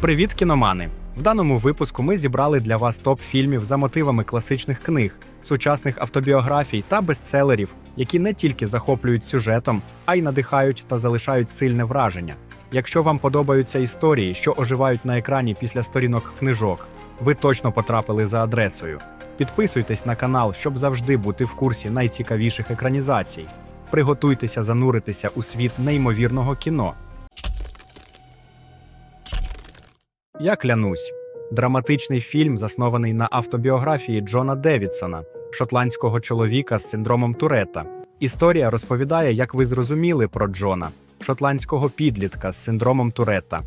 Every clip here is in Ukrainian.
Привіт, кіномани! В даному випуску ми зібрали для вас топ фільмів за мотивами класичних книг, сучасних автобіографій та бестселерів, які не тільки захоплюють сюжетом, а й надихають та залишають сильне враження. Якщо вам подобаються історії, що оживають на екрані після сторінок книжок, ви точно потрапили за адресою. Підписуйтесь на канал, щоб завжди бути в курсі найцікавіших екранізацій. Приготуйтеся зануритися у світ неймовірного кіно. Я клянусь. Драматичний фільм, заснований на автобіографії Джона Девідсона, шотландського чоловіка з синдромом Туретта. Історія розповідає, як ви зрозуміли про Джона, шотландського підлітка з синдромом Туретта.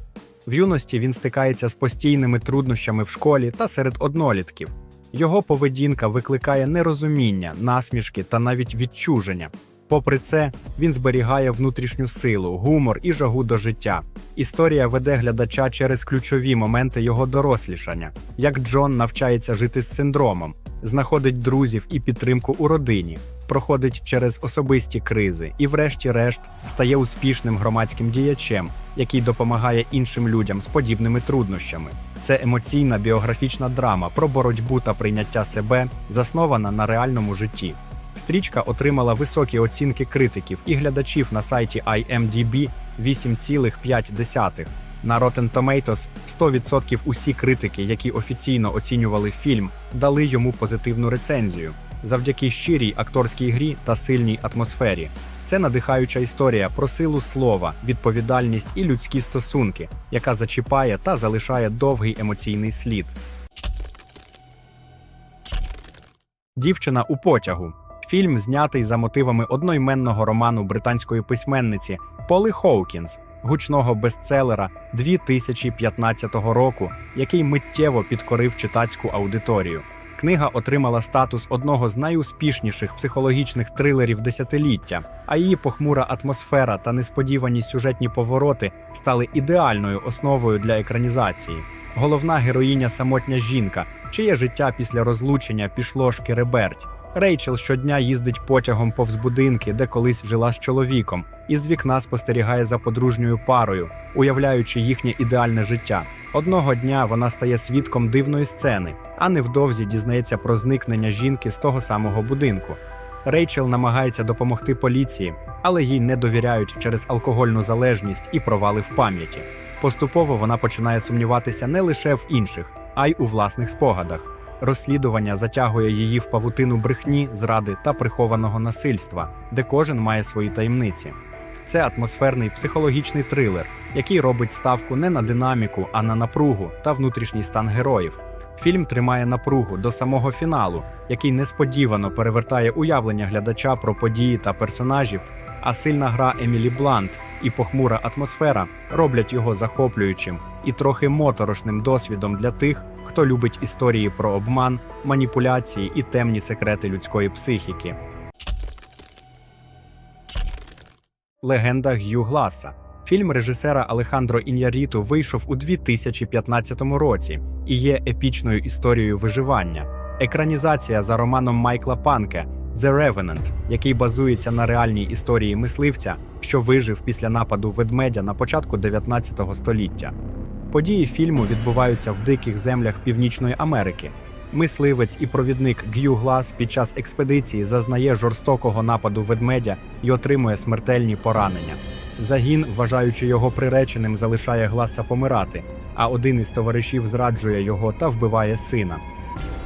В юності він стикається з постійними труднощами в школі та серед однолітків. Його поведінка викликає нерозуміння, насмішки та навіть відчуження. Попри це, він зберігає внутрішню силу, гумор і жагу до життя. Історія веде глядача через ключові моменти його дорослішання, як Джон навчається жити з синдромом, знаходить друзів і підтримку у родині, проходить через особисті кризи і, врешті-решт, стає успішним громадським діячем, який допомагає іншим людям з подібними труднощами. Це емоційна біографічна драма про боротьбу та прийняття себе, заснована на реальному житті. Стрічка отримала високі оцінки критиків і глядачів на сайті IMDb 8,5. На Rotten Tomatoes 100% усі критики, які офіційно оцінювали фільм, дали йому позитивну рецензію завдяки щирій акторській грі та сильній атмосфері. Це надихаюча історія про силу слова, відповідальність і людські стосунки, яка зачіпає та залишає довгий емоційний слід. Дівчина у потягу. Фільм знятий за мотивами одноіменного роману британської письменниці Поли Хоукінс, гучного бестселера 2015 року, який миттєво підкорив читацьку аудиторію. Книга отримала статус одного з найуспішніших психологічних трилерів десятиліття, а її похмура атмосфера та несподівані сюжетні повороти стали ідеальною основою для екранізації. Головна героїня самотня жінка, чиє життя після розлучення пішло шкереберть. Рейчел щодня їздить потягом повз будинки, де колись жила з чоловіком, і з вікна спостерігає за подружньою парою, уявляючи їхнє ідеальне життя. Одного дня вона стає свідком дивної сцени, а невдовзі дізнається про зникнення жінки з того самого будинку. Рейчел намагається допомогти поліції, але їй не довіряють через алкогольну залежність і провали в пам'яті. Поступово вона починає сумніватися не лише в інших, а й у власних спогадах. Розслідування затягує її в павутину брехні, зради та прихованого насильства, де кожен має свої таємниці. Це атмосферний психологічний трилер, який робить ставку не на динаміку, а на напругу та внутрішній стан героїв. Фільм тримає напругу до самого фіналу, який несподівано перевертає уявлення глядача про події та персонажів, а сильна гра Емілі Блант і похмура атмосфера роблять його захоплюючим і трохи моторошним досвідом для тих, хто любить історії про обман, маніпуляції і темні секрети людської психіки. Легенда Г'ю Гласа. Фільм режисера Алехандро Ін'яріту вийшов у 2015 році і є епічною історією виживання. Екранізація за романом Майкла Панке The Revenant, який базується на реальній історії мисливця, що вижив після нападу ведмедя на початку 19 століття. Події фільму відбуваються в диких землях Північної Америки. Мисливець і провідник Г'ю Глас під час експедиції зазнає жорстокого нападу ведмедя і отримує смертельні поранення. Загін, вважаючи його приреченим, залишає Гласа помирати, а один із товаришів зраджує його та вбиває сина.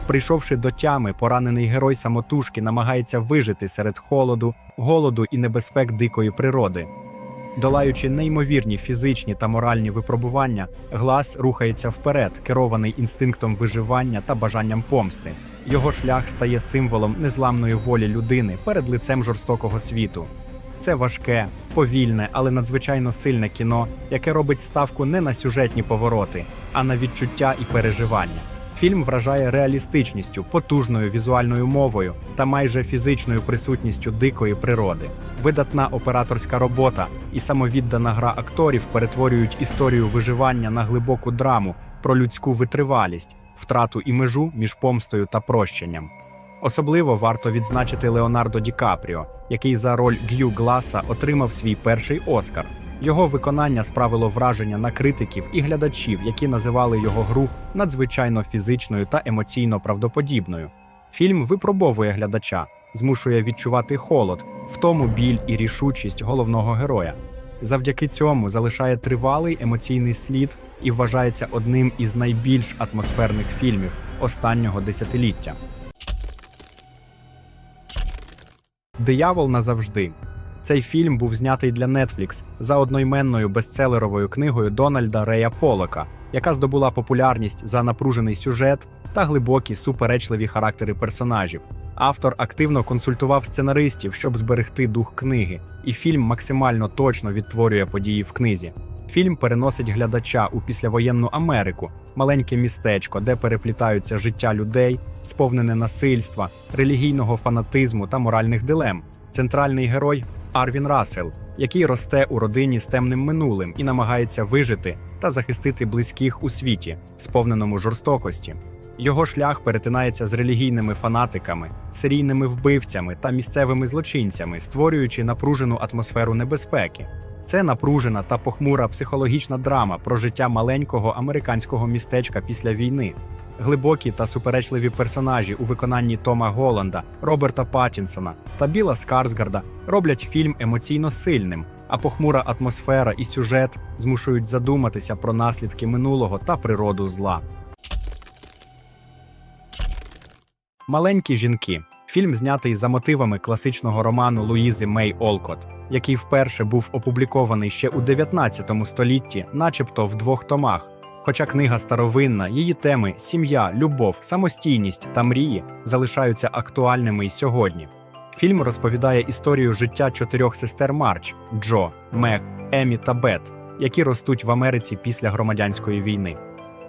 Прийшовши до тями, поранений герой самотужки намагається вижити серед холоду, голоду і небезпек дикої природи. Долаючи неймовірні фізичні та моральні випробування, глас рухається вперед, керований інстинктом виживання та бажанням помсти. Його шлях стає символом незламної волі людини перед лицем жорстокого світу. Це важке, повільне, але надзвичайно сильне кіно, яке робить ставку не на сюжетні повороти, а на відчуття і переживання. Фільм вражає реалістичністю, потужною візуальною мовою та майже фізичною присутністю дикої природи. Видатна операторська робота і самовіддана гра акторів перетворюють історію виживання на глибоку драму про людську витривалість, втрату і межу між помстою та прощенням. Особливо варто відзначити Леонардо Ді Капріо, який за роль Г'ю Гласа отримав свій перший Оскар. Його виконання справило враження на критиків і глядачів, які називали його гру надзвичайно фізичною та емоційно правдоподібною. Фільм випробовує глядача, змушує відчувати холод, втому біль і рішучість головного героя. Завдяки цьому залишає тривалий емоційний слід і вважається одним із найбільш атмосферних фільмів останнього десятиліття. Диявол назавжди. Цей фільм був знятий для Netflix за одноіменною бестселеровою книгою Дональда Рея Полока, яка здобула популярність за напружений сюжет та глибокі суперечливі характери персонажів. Автор активно консультував сценаристів, щоб зберегти дух книги, і фільм максимально точно відтворює події в книзі. Фільм переносить глядача у післявоєнну Америку, маленьке містечко, де переплітаються життя людей, сповнене насильства, релігійного фанатизму та моральних дилем. Центральний герой Арвін Рассел, який росте у родині з темним минулим і намагається вижити та захистити близьких у світі, сповненому жорстокості. Його шлях перетинається з релігійними фанатиками, серійними вбивцями та місцевими злочинцями, створюючи напружену атмосферу небезпеки. Це напружена та похмура психологічна драма про життя маленького американського містечка після війни. Глибокі та суперечливі персонажі у виконанні Тома Голланда, Роберта Паттінсона та Біла Скарсгарда роблять фільм емоційно сильним, а похмура атмосфера і сюжет змушують задуматися про наслідки минулого та природу зла. Маленькі жінки. Фільм знятий за мотивами класичного роману Луїзи Мей Олкот, який вперше був опублікований ще у 19 столітті, начебто в двох томах. Хоча книга старовинна, її теми сім'я, любов, самостійність та мрії залишаються актуальними й сьогодні. Фільм розповідає історію життя чотирьох сестер Марч Джо, Мег, Емі та Бет, які ростуть в Америці після громадянської війни.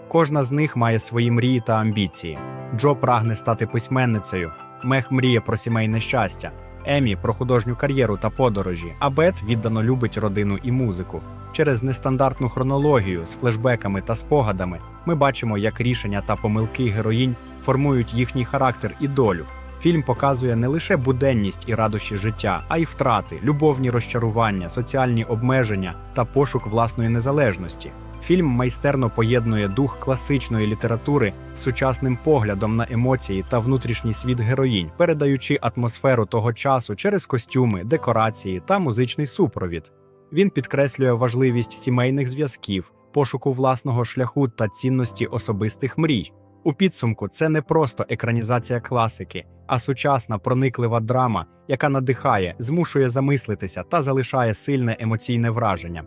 Кожна з них має свої мрії та амбіції. Джо прагне стати письменницею, Мег мріє про сімейне щастя, Емі про художню кар'єру та подорожі, а Бет віддано любить родину і музику. Через нестандартну хронологію з флешбеками та спогадами ми бачимо, як рішення та помилки героїнь формують їхній характер і долю. Фільм показує не лише буденність і радощі життя, а й втрати, любовні розчарування, соціальні обмеження та пошук власної незалежності. Фільм майстерно поєднує дух класичної літератури з сучасним поглядом на емоції та внутрішній світ героїнь, передаючи атмосферу того часу через костюми, декорації та музичний супровід. Він підкреслює важливість сімейних зв'язків, пошуку власного шляху та цінності особистих мрій. У підсумку це не просто екранізація класики, а сучасна прониклива драма, яка надихає, змушує замислитися та залишає сильне емоційне враження.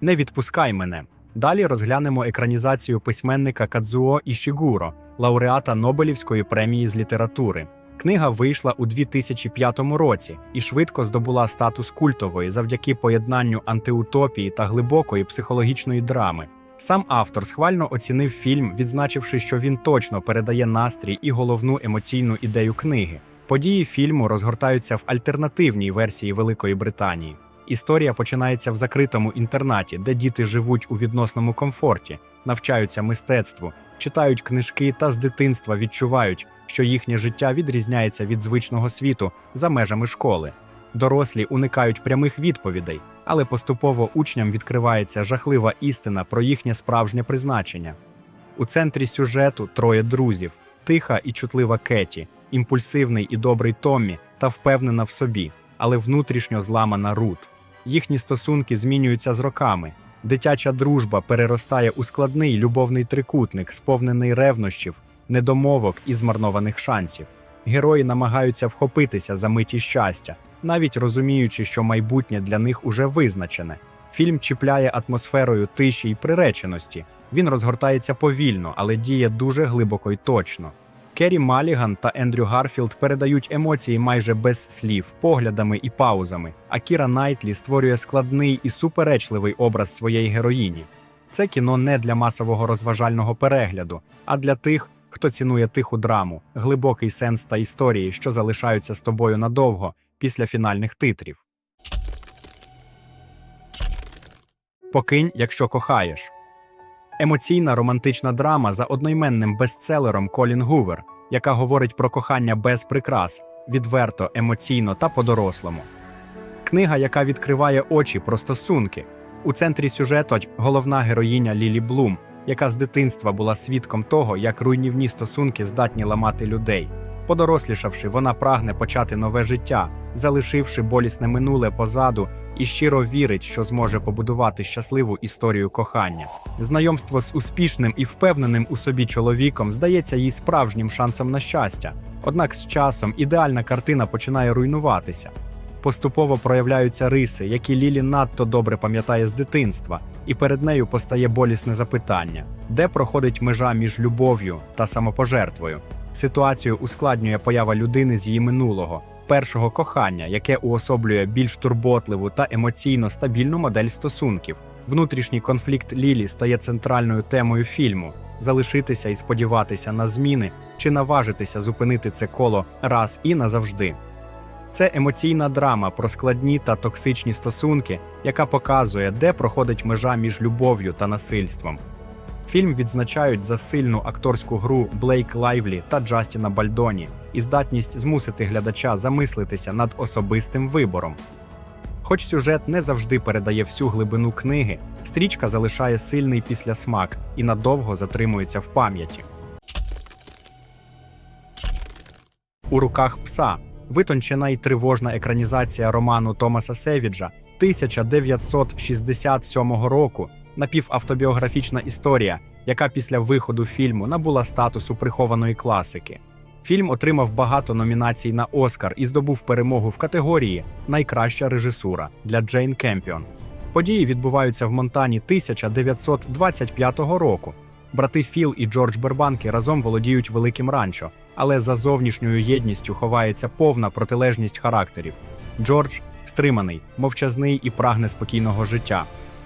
Не відпускай мене. Далі розглянемо екранізацію письменника Кадзуо Ішігуро, лауреата Нобелівської премії з літератури. Книга вийшла у 2005 році і швидко здобула статус культової завдяки поєднанню антиутопії та глибокої психологічної драми. Сам автор схвально оцінив фільм, відзначивши, що він точно передає настрій і головну емоційну ідею книги. Події фільму розгортаються в альтернативній версії Великої Британії. Історія починається в закритому інтернаті, де діти живуть у відносному комфорті, навчаються мистецтву, читають книжки та з дитинства відчувають, що їхнє життя відрізняється від звичного світу за межами школи. Дорослі уникають прямих відповідей, але поступово учням відкривається жахлива істина про їхнє справжнє призначення. У центрі сюжету троє друзів: тиха і чутлива Кеті, імпульсивний і добрий Томмі та впевнена в собі, але внутрішньо зламана Рут. Їхні стосунки змінюються з роками. Дитяча дружба переростає у складний любовний трикутник, сповнений ревнощів, недомовок і змарнованих шансів. Герої намагаються вхопитися за миті щастя, навіть розуміючи, що майбутнє для них уже визначене. Фільм чіпляє атмосферою тиші й приреченості. Він розгортається повільно, але діє дуже глибоко й точно. Керрі Маліган та Ендрю Гарфілд передають емоції майже без слів, поглядами і паузами. А Кіра Найтлі створює складний і суперечливий образ своєї героїні. Це кіно не для масового розважального перегляду, а для тих, хто цінує тиху драму, глибокий сенс та історії, що залишаються з тобою надовго після фінальних титрів. Покинь, якщо кохаєш. Емоційна романтична драма за одноіменним бестселером Колін Гувер, яка говорить про кохання без прикрас, відверто, емоційно та по-дорослому. Книга, яка відкриває очі про стосунки. У центрі сюжету головна героїня Лілі Блум, яка з дитинства була свідком того, як руйнівні стосунки здатні ламати людей. Подорослішавши, вона прагне почати нове життя, залишивши болісне минуле позаду, і щиро вірить, що зможе побудувати щасливу історію кохання. Знайомство з успішним і впевненим у собі чоловіком здається їй справжнім шансом на щастя. Однак з часом ідеальна картина починає руйнуватися. Поступово проявляються риси, які Лілі надто добре пам'ятає з дитинства, і перед нею постає болісне запитання, де проходить межа між любов'ю та самопожертвою. Ситуацію ускладнює поява людини з її минулого, першого кохання, яке уособлює більш турботливу та емоційно стабільну модель стосунків. Внутрішній конфлікт Лілі стає центральною темою фільму: залишитися і сподіватися на зміни чи наважитися зупинити це коло раз і назавжди. Це емоційна драма про складні та токсичні стосунки, яка показує, де проходить межа між любов'ю та насильством. Фільм відзначають за сильну акторську гру Блейк Лайвлі та Джастіна Бальдоні і здатність змусити глядача замислитися над особистим вибором. Хоч сюжет не завжди передає всю глибину книги, стрічка залишає сильний післясмак і надовго затримується в пам'яті. У руках пса витончена і тривожна екранізація роману Томаса Севіджа 1967 року, напівавтобіографічна історія, яка після виходу фільму набула статусу прихованої класики. Фільм отримав багато номінацій на Оскар і здобув перемогу в категорії Найкраща режисура для Джейн Кемпіон. Події відбуваються в Монтані 1925 року. Брати Філ і Джордж Бербанки разом володіють великим ранчо, але за зовнішньою єдністю ховається повна протилежність характерів. Джордж стриманий, мовчазний і прагне спокійного життя.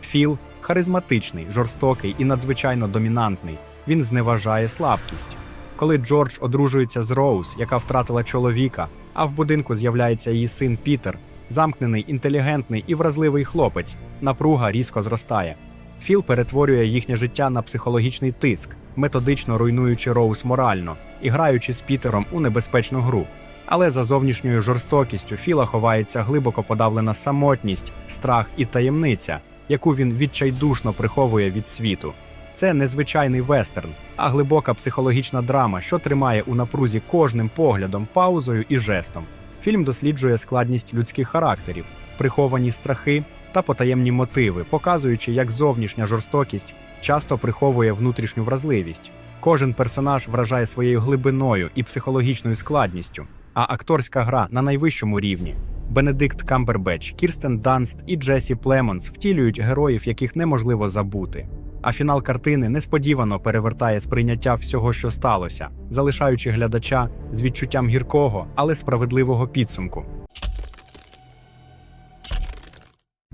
Філ харизматичний, жорстокий і надзвичайно домінантний. Він зневажає слабкість. Коли Джордж одружується з Роуз, яка втратила чоловіка, а в будинку з'являється її син Пітер, замкнений, інтелігентний і вразливий хлопець, напруга різко зростає. Філ перетворює їхнє життя на психологічний тиск, методично руйнуючи Роуз морально і граючи з Пітером у небезпечну гру. Але за зовнішньою жорстокістю Філа ховається глибоко подавлена самотність, страх і таємниця, яку він відчайдушно приховує від світу. Це незвичайний вестерн, а глибока психологічна драма, що тримає у напрузі кожним поглядом, паузою і жестом. Фільм досліджує складність людських характерів, приховані страхи та потаємні мотиви, показуючи, як зовнішня жорстокість часто приховує внутрішню вразливість. Кожен персонаж вражає своєю глибиною і психологічною складністю, а акторська гра на найвищому рівні. Бенедикт Камбербеч, Кірстен Данст і Джесі Племонс втілюють героїв, яких неможливо забути. А фінал картини несподівано перевертає сприйняття всього, що сталося, залишаючи глядача з відчуттям гіркого, але справедливого підсумку.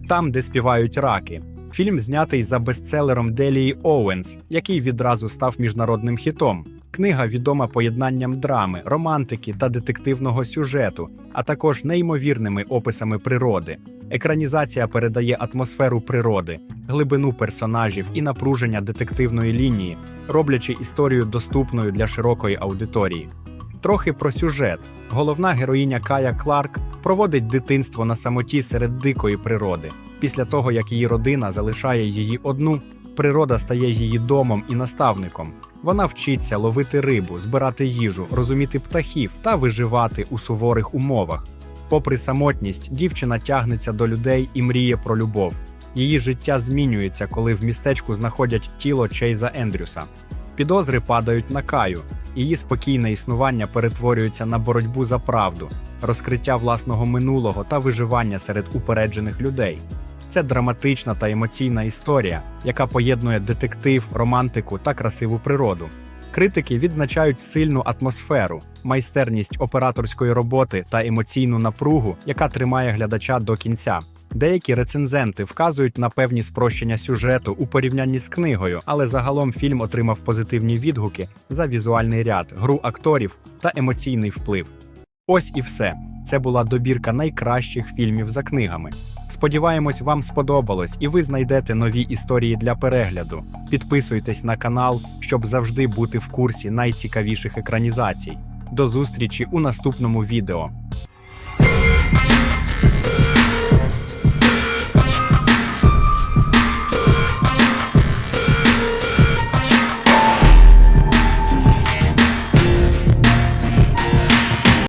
Там, де співають раки. Фільм знятий за бестселером Делії Оуенс, який відразу став міжнародним хітом. Книга відома поєднанням драми, романтики та детективного сюжету, а також неймовірними описами природи. Екранізація передає атмосферу природи, глибину персонажів і напруження детективної лінії, роблячи історію доступною для широкої аудиторії. Трохи про сюжет. Головна героїня Кая Кларк проводить дитинство на самоті серед дикої природи. Після того, як її родина залишає її одну, природа стає її домом і наставником. Вона вчиться ловити рибу, збирати їжу, розуміти птахів та виживати у суворих умовах. Попри самотність, дівчина тягнеться до людей і мріє про любов. Її життя змінюється, коли в містечку знаходять тіло Чейза Ендрюса. Підозри падають на Каю. Її спокійне існування перетворюється на боротьбу за правду, розкриття власного минулого та виживання серед упереджених людей. Це драматична та емоційна історія, яка поєднує детектив, романтику та красиву природу. Критики відзначають сильну атмосферу, майстерність операторської роботи та емоційну напругу, яка тримає глядача до кінця. Деякі рецензенти вказують на певні спрощення сюжету у порівнянні з книгою, але загалом фільм отримав позитивні відгуки за візуальний ряд, гру акторів та емоційний вплив. Ось і все. Це була добірка найкращих фільмів за книгами. Сподіваємось, вам сподобалось і ви знайдете нові історії для перегляду. Підписуйтесь на канал, щоб завжди бути в курсі найцікавіших екранізацій. До зустрічі у наступному відео.